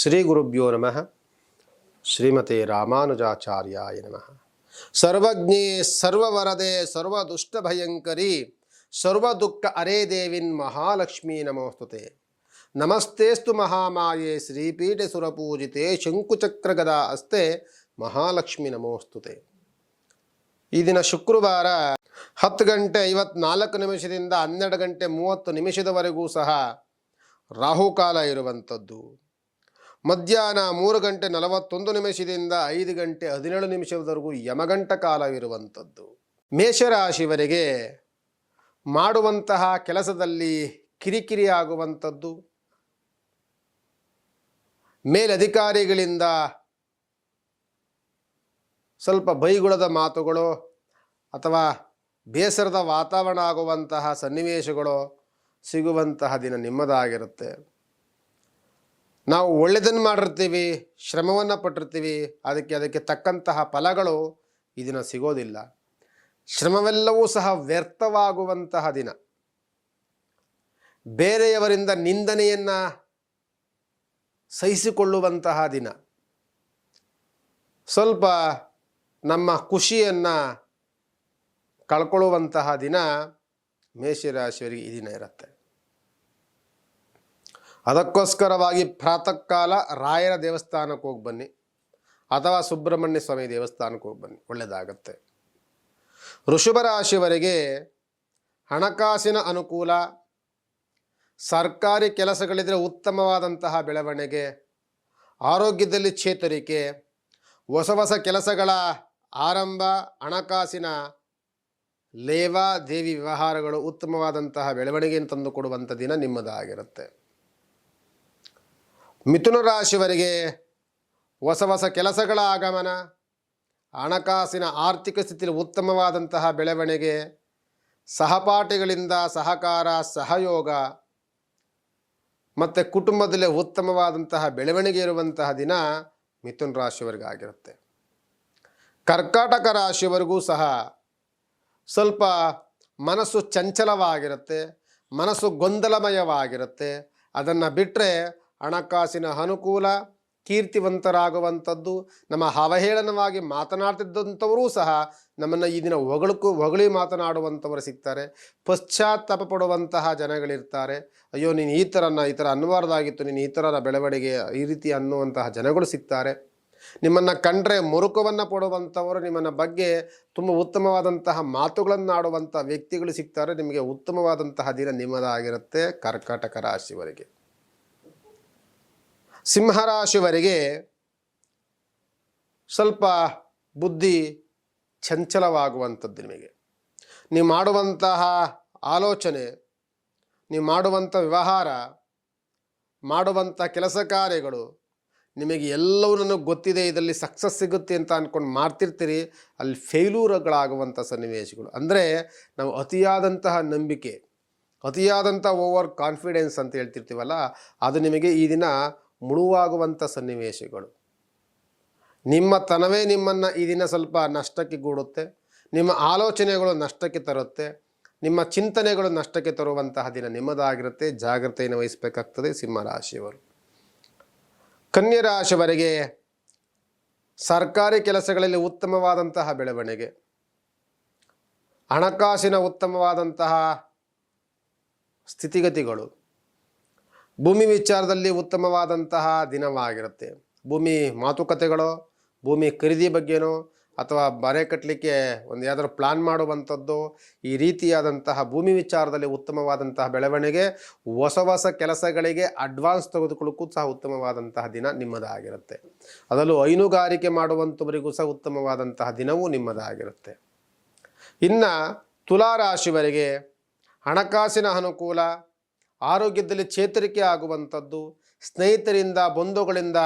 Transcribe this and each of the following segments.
ಶ್ರೀ ಗುರುಭ್ಯೋ ನಮಃ. ಶ್ರೀಮತೆ ರಾಮಾನುಜಾಚಾರ್ಯಾಯ ನಮಃ. ಸರ್ವಜ್ಞೆ, ಸರ್ವವರದೆ, ಸರ್ವದುಷ್ಟಭಯಂಕರಿ ಸರ್ವದುಃಖ ಅರೇ ದೇವಿನ್ ಮಹಾಲಕ್ಷ್ಮೀ ನಮೋಸ್ತುತೆ. ನಮಸ್ತೇಸ್ತು ಮಹಾಮಾಯೆ ಶ್ರೀಪೀಠೆ ಸುರಪೂಜಿತೆ ಶಂಕುಚಕ್ರಗದ ಅಸ್ತೆ ಮಹಾಲಕ್ಷ್ಮಿ ನಮೋಸ್ತುತೆ. ಈ ದಿನ ಶುಕ್ರವಾರ ಹತ್ತು ಗಂಟೆ ಐವತ್ನಾಲ್ಕು ನಿಮಿಷದಿಂದ ಹನ್ನೆರಡು ಗಂಟೆ ಮೂವತ್ತು ನಿಮಿಷದವರೆಗೂ ಸಹ ರಾಹುಕಾಲ ಇರುವಂಥದ್ದು. ಮಧ್ಯಾಹ್ನ ಮೂರು ಗಂಟೆ ನಲವತ್ತೊಂದು ನಿಮಿಷದಿಂದ ಐದು ಗಂಟೆ ಹದಿನೇಳು ನಿಮಿಷದವರೆಗೂ ಯಮಗಂಟ ಕಾಲವಿರುವಂಥದ್ದು. ಮೇಷರಾಶಿವರಿಗೆ ಮಾಡುವಂತಹ ಕೆಲಸದಲ್ಲಿ ಕಿರಿಕಿರಿ ಆಗುವಂಥದ್ದು ಮೇಲಧಿಕಾರಿಗಳಿಂದ ಸ್ವಲ್ಪ ಬೈಗುಳದ ಮಾತುಗಳು ಅಥವಾ ಬೇಸರದ ವಾತಾವರಣ ಆಗುವಂತಹ ಸನ್ನಿವೇಶಗಳು ಸಿಗುವಂತಹ ದಿನ ನಿಮ್ಮದಾಗಿರುತ್ತೆ. ನಾವು ಒಳ್ಳೆಯದನ್ನು ಮಾಡಿರ್ತೀವಿ, ಶ್ರಮವನ್ನು ಪಟ್ಟಿರ್ತೀವಿ, ಅದಕ್ಕೆ ಅದಕ್ಕೆ ತಕ್ಕಂತಹ ಫಲಗಳು ಈ ದಿನ ಸಿಗೋದಿಲ್ಲ. ಶ್ರಮವೆಲ್ಲವೂ ಸಹ ವ್ಯರ್ಥವಾಗುವಂತಹ ದಿನ. ಬೇರೆಯವರಿಂದ ನಿಂದನೆಯನ್ನು ಸಹಿಸಿಕೊಳ್ಳುವಂತಹ ದಿನ. ಸ್ವಲ್ಪ ನಮ್ಮ ಖುಷಿಯನ್ನು ಕಳ್ಕೊಳ್ಳುವಂತಹ ದಿನ ಮೇಷರಾಶಿಯವರಿಗೆ ಈ ದಿನ ಇರುತ್ತೆ. ಅದಕ್ಕೋಸ್ಕರವಾಗಿ ಪ್ರಾತಃ ಕಾಲ ರಾಯರ ದೇವಸ್ಥಾನಕ್ಕೆ ಹೋಗಿ ಬನ್ನಿ ಅಥವಾ ಸುಬ್ರಹ್ಮಣ್ಯ ಸ್ವಾಮಿ ದೇವಸ್ಥಾನಕ್ಕೆ ಹೋಗಿ ಬನ್ನಿ. ಒಳ್ಳೆಯದಾಗತ್ತೆ. ಋಷಭ ರಾಶಿವರಿಗೆ ಹಣಕಾಸಿನ ಅನುಕೂಲ, ಸರ್ಕಾರಿ ಕೆಲಸಗಳಿದ್ರೆ ಉತ್ತಮವಾದಂತಹ ಬೆಳವಣಿಗೆ, ಆರೋಗ್ಯದಲ್ಲಿ ಚೇತರಿಕೆ, ಹೊಸ ಹೊಸ ಕೆಲಸಗಳ ಆರಂಭ, ಹಣಕಾಸಿನ ಲೇವಾದೇವಿ ವ್ಯವಹಾರಗಳು ಉತ್ತಮವಾದಂತಹ ಬೆಳವಣಿಗೆಯನ್ನು ತಂದುಕೊಡುವಂಥ ದಿನ ನಿಮ್ಮದಾಗಿರುತ್ತೆ. ಮಿಥುನ ರಾಶಿಯವರಿಗೆ ಹೊಸ ಹೊಸ ಕೆಲಸಗಳ ಆಗಮನ, ಹಣಕಾಸಿನ ಆರ್ಥಿಕ ಸ್ಥಿತಿಯಲ್ಲಿ ಉತ್ತಮವಾದಂತಹ ಬೆಳವಣಿಗೆ, ಸಹಪಾಠಿಗಳಿಂದ ಸಹಕಾರ, ಸಹಯೋಗ ಮತ್ತು ಕುಟುಂಬದಲ್ಲಿ ಉತ್ತಮವಾದಂತಹ ಬೆಳವಣಿಗೆ ಇರುವಂತಹ ದಿನ ಮಿಥುನ್ ರಾಶಿಯವರಿಗಾಗಿರುತ್ತೆ ಕರ್ಕಾಟಕ ರಾಶಿಯವರೆಗೂ ಸಹ ಸ್ವಲ್ಪ ಮನಸ್ಸು ಚಂಚಲವಾಗಿರುತ್ತೆ, ಮನಸ್ಸು ಗೊಂದಲಮಯವಾಗಿರುತ್ತೆ. ಅದನ್ನು ಬಿಟ್ಟರೆ ಹಣಕಾಸಿನ ಅನುಕೂಲ, ಕೀರ್ತಿವಂತರಾಗುವಂಥದ್ದು, ನಮ್ಮ ಅವಹೇಳನವಾಗಿ ಮಾತನಾಡ್ತಿದ್ದಂಥವರೂ ಸಹ ನಮ್ಮನ್ನು ಈ ದಿನ ಹೊಗಳಕ್ಕೂ ಹೊಗಳಿ ಮಾತನಾಡುವಂಥವರು ಸಿಗ್ತಾರೆ. ಪಶ್ಚಾತ್ತಾಪ ಪಡುವಂತಹ ಜನಗಳಿರ್ತಾರೆ. ಅಯ್ಯೋ, ನೀನು ಈ ಥರನ ಈ ಥರ ಅನ್ನಬಾರ್ದಾಗಿತ್ತು ನೀನು ಈ ಥರದ ಬೆಳವಣಿಗೆ ಈ ರೀತಿ ಅನ್ನುವಂತಹ ಜನಗಳು ಸಿಗ್ತಾರೆ. ನಿಮ್ಮನ್ನು ಕಂಡ್ರೆ ಮುರುಕವನ್ನು ಪಡುವಂಥವರು, ನಿಮ್ಮನ್ನ ಬಗ್ಗೆ ತುಂಬ ಉತ್ತಮವಾದಂತಹ ಮಾತುಗಳನ್ನು ಆಡುವಂಥ ವ್ಯಕ್ತಿಗಳು ಸಿಗ್ತಾರೆ. ನಿಮಗೆ ಉತ್ತಮವಾದಂತಹ ದಿನ ನಿಮ್ಮದಾಗಿರುತ್ತೆ ಕರ್ಕಾಟಕ ರಾಶಿವರೆಗೆ ಸಿಂಹರಾಶಿವರೆಗೆ ಸ್ವಲ್ಪ ಬುದ್ಧಿ ಚಂಚಲವಾಗುವಂಥದ್ದು ನಿಮಗೆ. ನೀವು ಮಾಡುವಂತಹ ಆಲೋಚನೆ, ನೀವು ಮಾಡುವಂಥ ವ್ಯವಹಾರ, ಮಾಡುವಂಥ ಕೆಲಸ ಕಾರ್ಯಗಳು ನಿಮಗೆ ಎಲ್ಲವೂ ನನಗೆ ಗೊತ್ತಿದೆ, ಇದರಲ್ಲಿ ಸಕ್ಸಸ್ ಸಿಗುತ್ತೆ ಅಂತ ಅಂದ್ಕೊಂಡು ಮಾಡ್ತಿರ್ತೀರಿ, ಅಲ್ಲಿ ಫೇಲ್ಯೂರ್ಗಳಾಗುವಂಥ ಸನ್ನಿವೇಶಗಳು. ಅಂದರೆ ನಾವು ಅತಿಯಾದಂತಹ ನಂಬಿಕೆ, ಅತಿಯಾದಂಥ ಓವರ್ ಕಾನ್ಫಿಡೆನ್ಸ್ ಅಂತ ಹೇಳ್ತಿರ್ತೀವಲ್ಲ, ಅದು ನಿಮಗೆ ಈ ದಿನ ಮುಳುವಾಗುವಂಥ ಸನ್ನಿವೇಶಗಳು. ನಿಮ್ಮ ತನವೇ ನಿಮ್ಮನ್ನು ಈ ದಿನ ಸ್ವಲ್ಪ ನಷ್ಟಕ್ಕೆ ಗೂಡುತ್ತೆ, ನಿಮ್ಮ ಆಲೋಚನೆಗಳು ನಷ್ಟಕ್ಕೆ ತರುತ್ತೆ, ನಿಮ್ಮ ಚಿಂತನೆಗಳು ನಷ್ಟಕ್ಕೆ ತರುವಂತಹ ದಿನ ನಿಮ್ಮದಾಗಿರುತ್ತೆ. ಜಾಗ್ರತೆಯನ್ನು ವಹಿಸಬೇಕಾಗ್ತದೆ ಸಿಂಹರಾಶಿಯವರು. ಕನ್ಯಾ ರಾಶಿಯವರೆಗೆ ಸರ್ಕಾರಿ ಕೆಲಸಗಳಲ್ಲಿ ಉತ್ತಮವಾದಂತಹ ಬೆಳವಣಿಗೆ, ಹಣಕಾಸಿನ ಉತ್ತಮವಾದಂತಹ ಸ್ಥಿತಿಗತಿಗಳು ಭೂಮಿ ವಿಚಾರದಲ್ಲಿ ಉತ್ತಮವಾದಂತಹ ದಿನವಾಗಿರುತ್ತೆ. ಭೂಮಿ ಮಾತುಕತೆಗಳು, ಭೂಮಿ ಖರೀದಿ ಬಗ್ಗೆನೋ, ಅಥವಾ ಮನೆ ಕಟ್ಟಲಿಕ್ಕೆ ಒಂದು ಯಾವ್ದಾದ್ರು ಪ್ಲಾನ್ ಮಾಡುವಂಥದ್ದು, ಈ ರೀತಿಯಾದಂತಹ ಭೂಮಿ ವಿಚಾರದಲ್ಲಿ ಉತ್ತಮವಾದಂತಹ ಬೆಳವಣಿಗೆ, ಹೊಸ ಹೊಸ ಕೆಲಸಗಳಿಗೆ ಅಡ್ವಾನ್ಸ್ ತೆಗೆದುಕೊಳ್ಳೋಕ್ಕೂ ಸಹ ಉತ್ತಮವಾದಂತಹ ದಿನ ನಿಮ್ಮದಾಗಿರುತ್ತೆ. ಅದರಲ್ಲೂ ಹೈನುಗಾರಿಕೆ ಮಾಡುವಂಥವರಿಗೂ ಸಹ ಉತ್ತಮವಾದಂತಹ ದಿನವೂ ನಿಮ್ಮದಾಗಿರುತ್ತೆ. ಇನ್ನು ತುಲಾರಾಶಿವರಿಗೆ ಹಣಕಾಸಿನ ಅನುಕೂಲ ಆರೋಗ್ಯದಲ್ಲಿ ಚೇತರಿಕೆ ಆಗುವಂಥದ್ದು, ಸ್ನೇಹಿತರಿಂದ, ಬಂಧುಗಳಿಂದ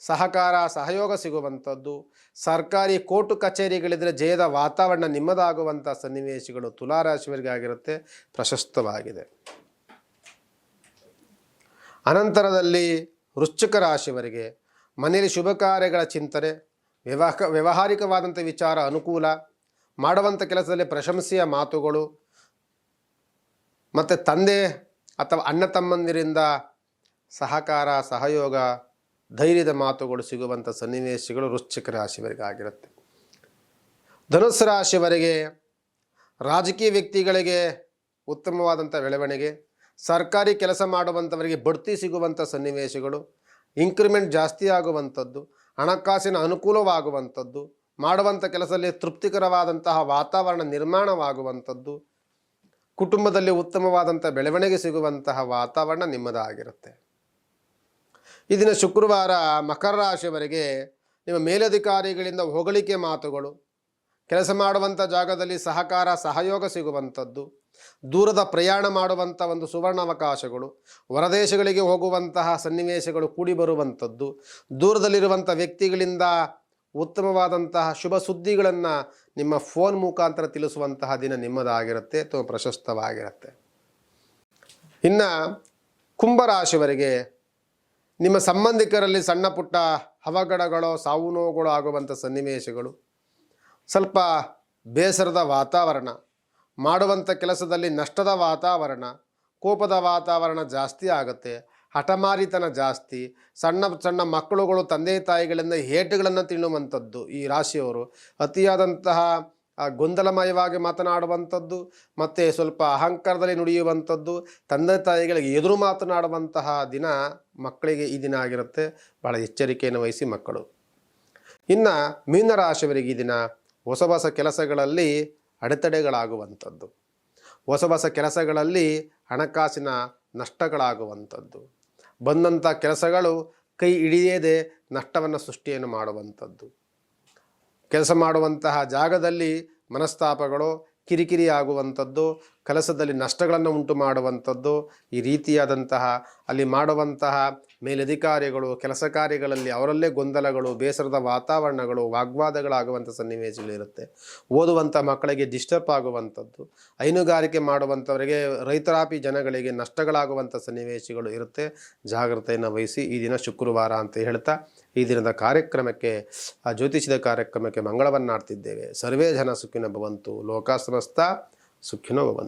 ಸಹಕಾರ, ಸಹಯೋಗ ಸಿಗುವಂಥದ್ದು, ಸರ್ಕಾರಿ ಕೋರ್ಟು ಕಚೇರಿಗಳಿದ್ರೆ ಜಯದ ವಾತಾವರಣ ನಿಮ್ಮದಾಗುವಂಥ ಸನ್ನಿವೇಶಗಳು ತುಲಾರಾಶಿಯವರಿಗಾಗಿರುತ್ತೆ ಪ್ರಶಸ್ತವಾಗಿದೆ. ಅನಂತರದಲ್ಲಿ ವೃಶ್ಚಿಕ ರಾಶಿಯವರಿಗೆ ಮನೆಯಲ್ಲಿ ಶುಭ ಕಾರ್ಯಗಳ ಚಿಂತನೆ ವ್ಯವಹ ವ್ಯಾವಹಾರಿಕವಾದಂಥ ವಿಚಾರ ಅನುಕೂಲ, ಮಾಡುವಂಥ ಕೆಲಸದಲ್ಲಿ ಪ್ರಶಂಸೆಯ ಮಾತುಗಳು, ಮತ್ತು ತಂದೆ ಅಥವಾ ಅಣ್ಣ ತಮ್ಮಂದಿರಿಂದ ಸಹಕಾರ, ಸಹಯೋಗ, ಧೈರ್ಯದ ಮಾತುಗಳು ಸಿಗುವಂಥ ಸನ್ನಿವೇಶಗಳು ವೃಶ್ಚಿಕ ರಾಶಿಯವರಿಗೆ ಆಗಿರುತ್ತೆ ಧನುಸ್ಸು ರಾಶಿಯವರಿಗೆ ರಾಜಕೀಯ ವ್ಯಕ್ತಿಗಳಿಗೆ ಉತ್ತಮವಾದಂಥ ಬೆಳವಣಿಗೆ, ಸರ್ಕಾರಿ ಕೆಲಸ ಮಾಡುವಂಥವರಿಗೆ ಬಡ್ತಿ ಸಿಗುವಂಥ ಸನ್ನಿವೇಶಗಳು ಇಂಕ್ರಿಮೆಂಟ್ ಜಾಸ್ತಿ ಆಗುವಂಥದ್ದು, ಹಣಕಾಸಿನ ಅನುಕೂಲವಾಗುವಂಥದ್ದು, ಮಾಡುವಂಥ ಕೆಲಸದಲ್ಲಿ ತೃಪ್ತಿಕರವಾದಂತಹ ವಾತಾವರಣ ನಿರ್ಮಾಣವಾಗುವಂಥದ್ದು ಕುಟುಂಬದಲ್ಲಿ ಉತ್ತಮವಾದಂಥ ಬೆಳವಣಿಗೆ ಸಿಗುವಂತಹ ವಾತಾವರಣ ನಿಮ್ಮದಾಗಿರುತ್ತೆ. ಈ ಶುಕ್ರವಾರ ಮಕರ ರಾಶಿಯವರಿಗೆ ನಿಮ್ಮ ಮೇಲಧಿಕಾರಿಗಳಿಂದ ಹೊಗಳಿಕೆ ಮಾತುಗಳು, ಕೆಲಸ ಮಾಡುವಂಥ ಜಾಗದಲ್ಲಿ ಸಹಕಾರ, ಸಹಯೋಗ ಸಿಗುವಂಥದ್ದು, ದೂರದ ಪ್ರಯಾಣ ಮಾಡುವಂಥ ಒಂದು ಸುವರ್ಣಾವಕಾಶಗಳು, ಹೊರದೇಶಗಳಿಗೆ ಹೋಗುವಂತಹ ಸನ್ನಿವೇಶಗಳು ಕೂಡಿ ಬರುವಂಥದ್ದು, ದೂರದಲ್ಲಿರುವಂಥ ವ್ಯಕ್ತಿಗಳಿಂದ ಉತ್ತಮವಾದಂತಹ ಶುಭ ಸುದ್ದಿಗಳನ್ನು ನಿಮ್ಮ ಫೋನ್ ಮುಖಾಂತರ ತಿಳಿಸುವಂತಹ ದಿನ ನಿಮ್ಮದಾಗಿರುತ್ತೆ ಅಥವಾ ಪ್ರಶಸ್ತವಾಗಿರುತ್ತೆ. ಇನ್ನು ಕುಂಭರಾಶಿವರಿಗೆ ನಿಮ್ಮ ಸಂಬಂಧಿಕರಲ್ಲಿ ಸಣ್ಣ ಪುಟ್ಟ ಅವಘಡಗಳು ಸಾವು ನೋವುಗಳು ಆಗುವಂಥ ಸನ್ನಿವೇಶಗಳು, ಸ್ವಲ್ಪ ಬೇಸರದ ವಾತಾವರಣ ಮಾಡುವಂಥ ಕೆಲಸದಲ್ಲಿ ನಷ್ಟದ ವಾತಾವರಣ, ಕೋಪದ ವಾತಾವರಣ ಜಾಸ್ತಿ ಆಗುತ್ತೆ. ಹಠಮಾರಿತನ ಜಾಸ್ತಿ, ಸಣ್ಣ ಸಣ್ಣ ಮಕ್ಕಳುಗಳು ತಂದೆ ತಾಯಿಗಳಿಂದ ಏಟುಗಳನ್ನು ತಿನ್ನುವಂಥದ್ದು ಈ ರಾಶಿಯವರು. ಅತಿಯಾದಂತಹ ಗೊಂದಲಮಯವಾಗಿ ಮಾತನಾಡುವಂಥದ್ದು, ಮತ್ತು ಸ್ವಲ್ಪ ಅಹಂಕಾರದಲ್ಲಿ ನುಡಿಯುವಂಥದ್ದು, ತಂದೆ ತಾಯಿಗಳಿಗೆ ಎದುರು ಮಾತನಾಡುವಂತಹ ದಿನ ಮಕ್ಕಳಿಗೆ ಈ ದಿನ ಆಗಿರುತ್ತೆ. ಭಾಳ ಎಚ್ಚರಿಕೆಯನ್ನು ವಹಿಸಿ ಮಕ್ಕಳು. ಇನ್ನು ಮೀನರಾಶಿಯವರಿಗೆ ಈ ದಿನ ಹೊಸ ಹೊಸ ಕೆಲಸಗಳಲ್ಲಿ ಅಡೆತಡೆಗಳಾಗುವಂಥದ್ದು. ಹೊಸ ಹೊಸ ಕೆಲಸಗಳಲ್ಲಿ ಹಣಕಾಸಿನ ನಷ್ಟಗಳಾಗುವಂಥದ್ದು. ಬಂದಂಥ ಕೆಲಸಗಳು ಕೈ ಹಿಡಿಯದೆ ನಷ್ಟವನ್ನು ಸೃಷ್ಟಿಯನ್ನು ಮಾಡುವಂಥದ್ದು. ಕೆಲಸ ಮಾಡುವಂತಹ ಜಾಗದಲ್ಲಿ ಮನಸ್ತಾಪಗಳು ಕಿರಿಕಿರಿ ಆಗುವಂಥದ್ದು ಕೆಲಸದಲ್ಲಿ ನಷ್ಟಗಳನ್ನು ಉಂಟು ಮಾಡುವಂಥದ್ದು, ಈ ರೀತಿಯಾದಂತಹ ಅಲ್ಲಿ ಮಾಡುವಂತಹ ಮೇಲಧಿಕಾರಿಗಳು, ಕೆಲಸ ಕಾರ್ಯಗಳಲ್ಲಿ ಅವರಲ್ಲೇ ಗೊಂದಲಗಳು, ಬೇಸರದ ವಾತಾವರಣಗಳು, ವಾಗ್ವಾದಗಳಾಗುವಂಥ ಸನ್ನಿವೇಶಗಳಿರುತ್ತೆ ಓದುವಂಥ ಮಕ್ಕಳಿಗೆ ಡಿಸ್ಟರ್ಬ್ ಆಗುವಂಥದ್ದು, ಹೈನುಗಾರಿಕೆ ಮಾಡುವಂಥವರಿಗೆ, ರೈತರಾಪಿ ಜನಗಳಿಗೆ ನಷ್ಟಗಳಾಗುವಂಥ ಸನ್ನಿವೇಶಗಳು ಇರುತ್ತೆ. ಜಾಗ್ರತೆಯನ್ನು ವಹಿಸಿ ಈ ದಿನ ಶುಕ್ರವಾರ ಅಂತ ಹೇಳ್ತಾ ಈ ದಿನದ ಕಾರ್ಯಕ್ರಮಕ್ಕೆ, ಆ ಜ್ಯೋತಿಷದ ಕಾರ್ಯಕ್ರಮಕ್ಕೆ ಮಂಗಳವನ್ನಾಡ್ತಿದ್ದೇವೆ. ಸರ್ವೇ ಜನ ಸುಖಿನ ಭವಂತು. ಲೋಕ ಸುಖಿನ ಸುಖಿನೋ ಭವಂತು.